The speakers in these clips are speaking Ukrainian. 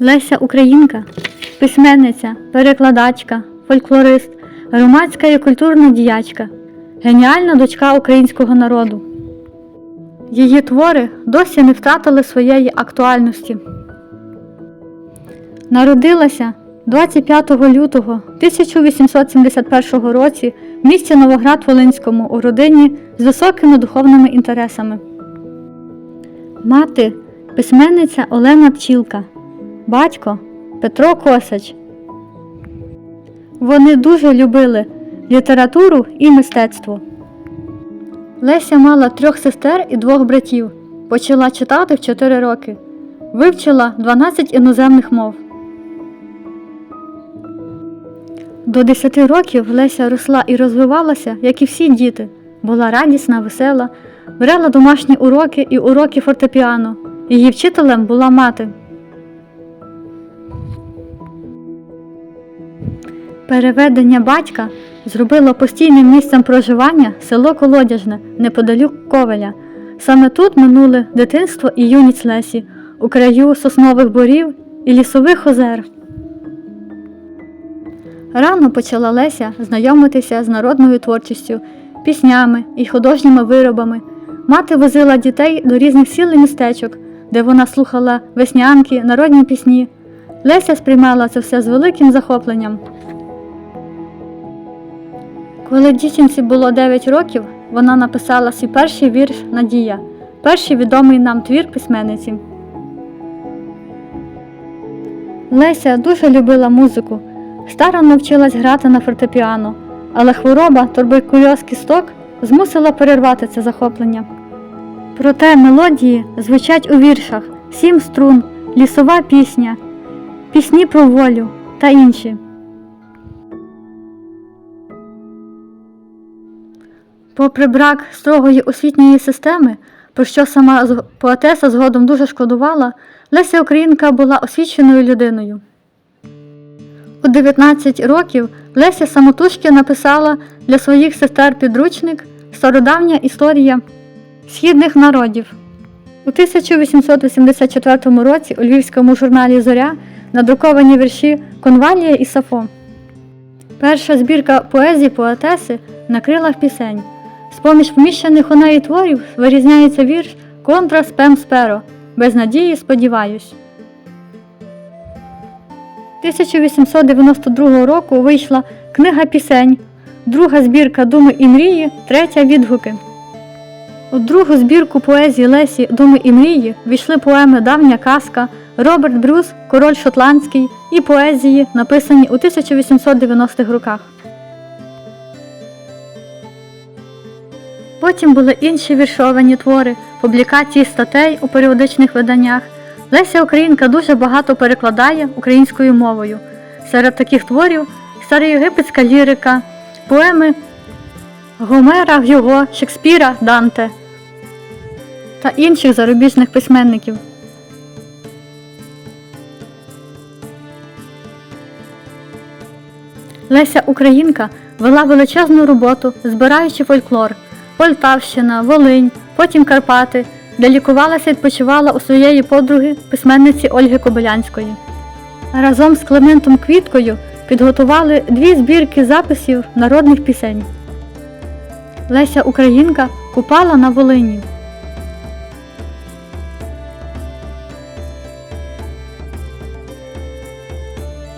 Леся Українка, письменниця, перекладачка, фольклорист, громадська і культурна діячка, геніальна дочка українського народу. Її твори досі не втратили своєї актуальності. Народилася 25 лютого 1871 році в місті Новоград Волинському у родині з високими духовними інтересами. Мати письменниця Олена Пчілка, батько Петро Косач. Вони дуже любили літературу і мистецтво. Леся мала трьох сестер і двох братів. Почала читати в 4 роки. Вивчила 12 іноземних мов. До 10 років Леся росла і розвивалася, як і всі діти. Була радісна, весела, брала домашні уроки і уроки фортепіано. Її вчителем була мати. Переведення батька зробило постійним місцем проживання село Колодяжне неподалік Ковеля. Саме тут минули дитинство і юність Лесі, у краю соснових борів і лісових озер. Рано почала Леся знайомитися з народною творчістю, піснями і художніми виробами. Мати возила дітей до різних сіл і містечок, де вона слухала веснянки, народні пісні. Леся сприймала це все з великим захопленням. Коли дівчинці було 9 років, вона написала свій перший вірш Надія, перший відомий нам твір письменниці. Леся дуже любила музику, старано навчилась грати на фортепіано, але хвороба туберкульоз кісток змусила перервати це захоплення. Проте мелодії звучать у віршах Сім струн, лісова пісня, пісні про волю та інші. Попри брак строгої освітньої системи, про що сама поетеса згодом дуже шкодувала, Леся Українка була освіченою людиною. У 19 років Леся самотужки написала для своїх сестер підручник Стародавня історія східних народів. У 1884 році у львівському журналі Зоря надруковані вірші Конвалія і Сафо. Перша збірка поезії поетеси на крилах пісень. З-поміж вміщених у неї творів вирізняється вірш Контра спем сперо. Без надії сподіваюсь. 1892 року вийшла книга пісень, друга збірка Думи і мрії, третя відгуки. У другу збірку поезії Лесі Думи і мрії війшли поеми Давня казка, Роберт Брюс, Король Шотландський і поезії, написані у 1890-х роках. Потім були інші віршовані твори, публікації статей у періодичних виданнях. Леся Українка дуже багато перекладає українською мовою. Серед таких творів староєгипетська лірика, поеми Гомера, Гюго, Шекспіра, Данте та інших зарубіжних письменників. Леся Українка вела величезну роботу, збираючи фольклор Полтавщина, Волинь, потім Карпати, де лікувалася і відпочивала у своєї подруги письменниці Ольги Кобилянської. Разом з Климентом Квіткою підготували дві збірки записів народних пісень. Леся Українка купала на Волині.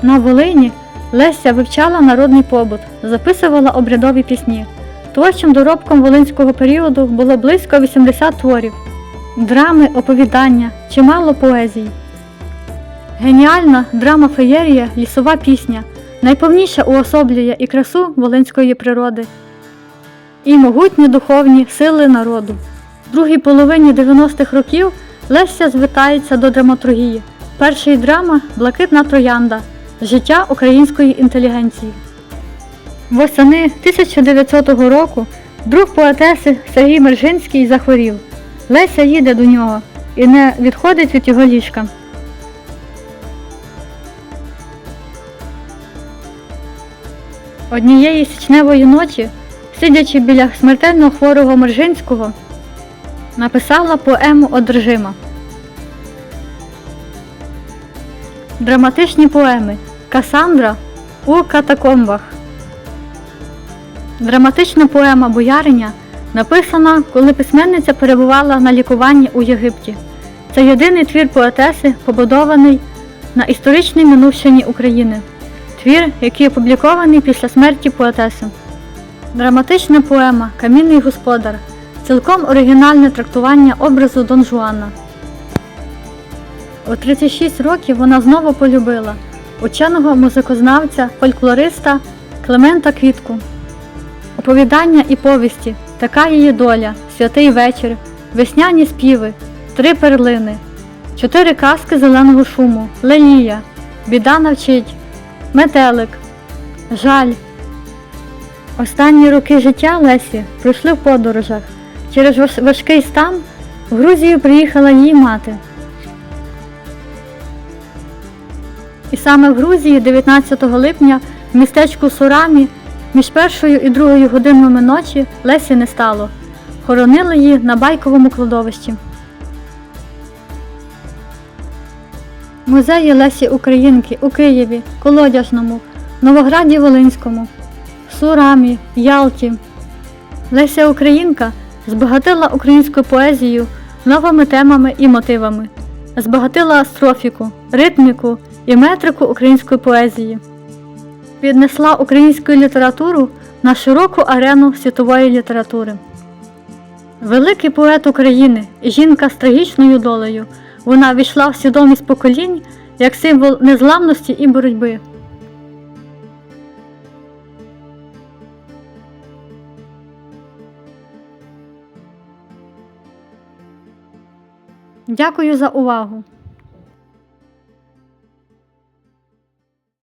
На Волині Леся вивчала народний побут, записувала обрядові пісні. Творчим доробком волинського періоду було близько 80 творів, драми, оповідання, чимало поезій. Геніальна драма феєрія Лісова пісня найповніше уособлює і красу волинської природи, і могутні духовні сили народу. В другій половині 90-х років Леся звертається до драматургії. Перший драма Блакитна троянда життя української інтелігенції. Восени 1900 року друг поетеси Сергій Мержинський захворів. Леся їде до нього і не відходить від його ліжка. Однієї січневої ночі, сидячи біля смертельно хворого Мержинського, написала поему одержима. Драматичні поеми Касандра у катакомбах. Драматична поема Бояриня написана, коли письменниця перебувала на лікуванні у Єгипті. Це єдиний твір поетеси, побудований на історичній минувщині України. Твір, який опублікований після смерті поетеси. Драматична поема Камінний господар. Цілком оригінальне трактування образу Дон Жуана. У 36 років вона знову полюбила ученого музикознавця, фольклориста Клемента Квітку. Оповідання і повісті, така її доля, святий вечір, весняні співи, три перлини, чотири казки зеленого шуму, лелія, біда навчить, метелик, жаль. Останні роки життя Лесі пройшли в подорожах. Через важкий стан в Грузію приїхала її мати. І саме в Грузії 19 липня в містечку Сурамі між першою і другою годинами ночі Лесі не стало. Хоронили її на байковому кладовищі. Музеї Лесі Українки у Києві, Колодяжному, Новограді Волинському, Сурамі, Ялті. Леся Українка збагатила українську поезію новими темами і мотивами, збагатила астрофіку, ритміку і метрику української поезії, піднесла українську літературу на широку арену світової літератури. Великий поет України, жінка з трагічною долею, вона війшла в свідомість поколінь як символ незламності і боротьби. Дякую за увагу!